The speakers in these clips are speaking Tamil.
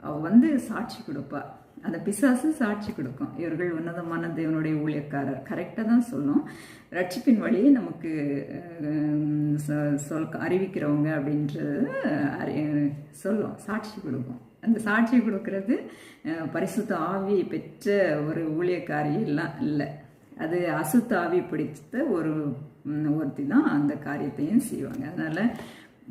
அவ வந்து சாட்சி கொடுப்பா. அந்த பிசாசு சாட்சி கொடுக்கும். இவர்கள் உன்னதமான தேவனுடைய ஊழியக்காரர். கரெக்டாக தான் சொல்லும். ரட்சிப்பின் வழியை நமக்கு சொ- சொல் அறிவிக்கிறவங்க அப்படின்றது அறி சொல்லும். சாட்சி கொடுக்கும். அந்த சாட்சி கொடுக்கறது பரிசுத்த ஆவி பெற்ற ஒரு ஊழியக்காரியெல்லாம் இல்லை. அது அசுத்த ஆவி பிடித்த ஒரு ஒருத்தி தான் அந்த காரியத்தையும் செய்வாங்க. அதனால்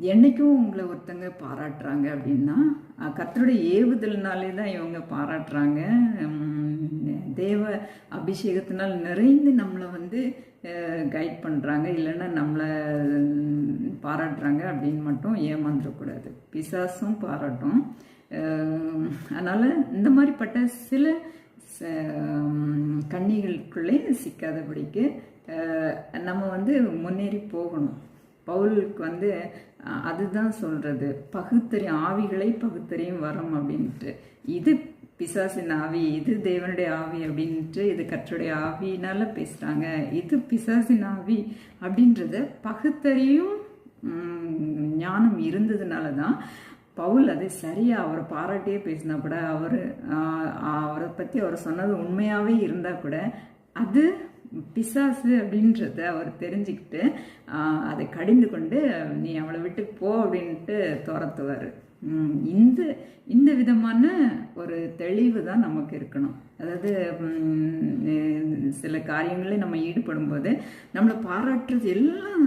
என்னைக்கும் உங்களை ஒருத்தங்க பாராட்டுறாங்க அப்படின்னா கத்தருடைய ஏவுதல்னாலே தான் இவங்க பாராட்டுறாங்க. தேவ அபிஷேகத்தினால் நிறைந்து நம்மளை வந்து கைட் பண்ணுறாங்க இல்லைன்னா நம்மளை பாராட்டுறாங்க அப்படின்னு மட்டும் ஏமாந்துடக்கூடாது. பிசாசும் பாராட்டும். அதனால் இந்த மாதிரிப்பட்ட சில ச- கண்ணிகளுக்குள்ளே சிக்காதபடிக்கு நம்ம வந்து முன்னேறி போகணும். பவுலுக்கு வந்து அதுதான் சொல்கிறது பகுத்தறியும் ஆவிகளை பகுத்தறியும் வரம் அப்படின்ட்டு. இது பிசாசின் ஆவி இது தேவனுடைய ஆவி அப்படின்ட்டு இது கற்றுடைய ஆவினால பேசுகிறாங்க இது பிசாசின் ஆவி அப்படின்றத பகுத்தறியும் ஞானம் இருந்ததுனால தான் பவுல் அதை சரியாக அவரை பாராட்டியே பேசினா கூட அவர் அவரை பற்றி அவர் சொன்னது உண்மையாகவே இருந்தால் கூட அது பிசாசு அப்படின்றத அவர் தெரிஞ்சுக்கிட்டு அதை கடிந்து கொண்டு நீ அவளை விட்டு போ அப்படின்ட்டு துரத்துவார். இந்த இந்த விதமான ஒரு தெளிவு தான் நமக்கு இருக்கணும். அதாவது சில காரியங்களில் நம்ம ஈடுபடும் போது நம்மளை பாராட்டுறது எல்லாம்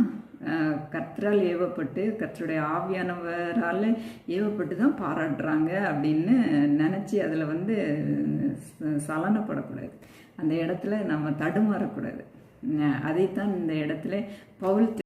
அஹ், கர்த்தரால் ஏவப்பட்டு கர்த்தருடைய ஆவியானவரால் ஏவப்பட்டு தான் பாராட்டுறாங்க அப்படின்னு நினச்சி அதில் வந்து சலனப்படக்கூடாது. அந்த இடத்துல நம்ம தடுமாறக்கூடாது. அதைத்தான் இந்த இடத்துல பவுல்